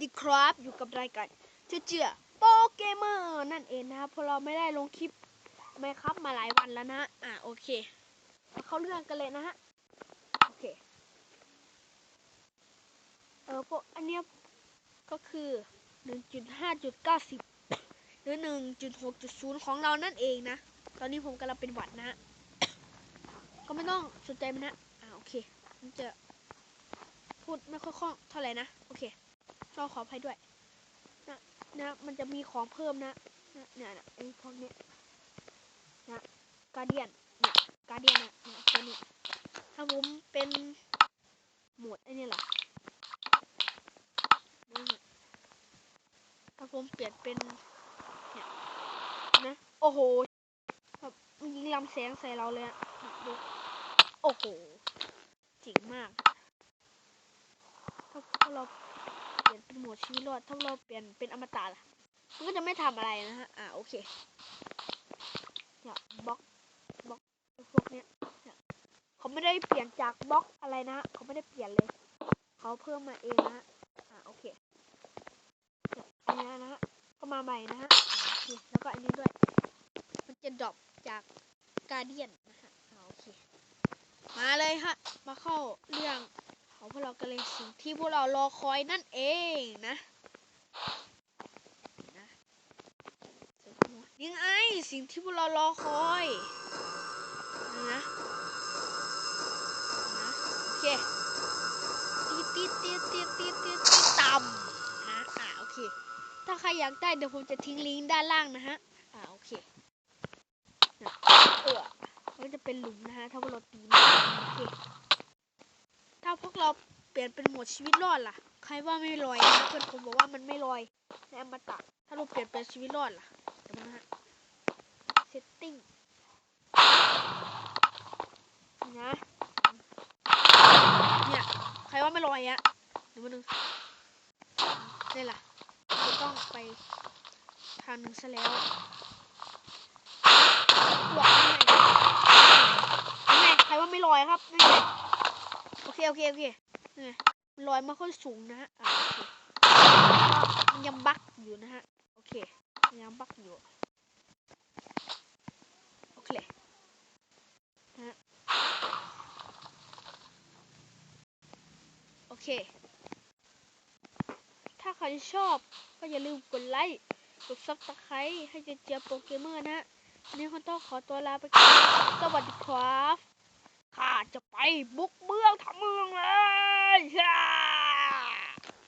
ดีครับอยู่กับรายการเจือเจือโปเกมเมอร์นั่นเองนะครับเพราะเราไม่ได้ลงคลิปไหมครับมาหลายวันแล้วนะ อ่าโอเคมาเข้าเรื่องกันเลยนะฮะโอเคเออพวกอันเนี้ยก็คือ1.5.90หรือ1.6.0ของเรานั่นเองนะ ตอนนี้ผมกำลังเป็นหวัดนะก็ไม่ต้องสนใจมันนะอ่าโอเคผมจะพูดไม่ค่อยคล่องเท่าไหร่นะโอเค ต้องขออภัยด้วย นะนะมันจะมีของเพิ่มนะนะเนี่ยนะไอ้พวกเนี้ยนะการเดียนเนี่ยการเดียนนะเนี่ยตัวนี้ถ้าผมเป็นโหมดไอ้นี่เหรอนะถ้าผมเปลี่ยนเป็นเนี่ยนะโอ้โหแบบมันยิงลำแสงใส่เราเลยอะดูโอ้โหเจ๋งมาก ถ้าเรา ดชีวิตรอดถ้าเราเปลี่ยนเป็นอมตะล่ะมันก็จะไม่ทำอะไรนะฮะ อ่าโอเคเนี่ยบล็อกบล็อกพวกเนี้ยเนี่ยเขาไม่ได้เปลี่ยนจากบล็อกอะไรนะเขาไม่ได้เปลี่ยนเลย เขาเพิ่มมาเองนะฮะอ่าโอเคเนี่ยอันนี้นะฮะก็มาใหม่นะฮะแล้วก็อันนี้ด้วย มันจะดรอปจากการเดียนนะฮะอ่าโอเค มาเลยฮะ มาเข้าเรื่อง พวกเรากันเลยสิ่งที่พวกเรารอคอยนั่นเองนะนะยังไงสิ่งที่พวกเรารอคอยนะนะโอเคตีตีตีตีตีตีตีต่ำนะอ่าโอเค ถ้าใครอยากได้เดี๋ยวผมจะทิ้งลิงก์ด้านล่างนะฮะอ่าโอเคนะเออมันจะเป็นหลุมนะฮะถ้าพวกเราตีโอเค กเราเปลี่ยนเป็นโหมดชีวิตรอดล่ะ ใครว่าไม่ลอยนะเพื่อนผมบอกว่ามันไม่ลอยในอมตะถ้าเราเปลี่ยนเป็นชีวิตรอดล่ะเดี๋ยวนะฮะ setting นะเนี่ยใครว่าไม่ลอยอะเดี๋ยวมาดูนี่ล่ะจะต้องไปทางหนึ่งซะแล้วหวังไงนี่ไงใครว่าไม่ลอยครับนี่ไง โอเคโอเคไงมลอยไม่ค่อยสูงนะฮะอ่ามันยังบักอยู่นะฮะ โอเคมันยังบักอยู่โอเคนะโอเค ถ้าใครชอบก็อย่าลืมกดไลค์กดซับสไครต์ให้เจเจโปรเกมเมอร์นะฮะวันนี้คนต้องขอตัวลาไปก่อนสวัสดีครับ บุกเมืองทั้งเมืองเลยฮ่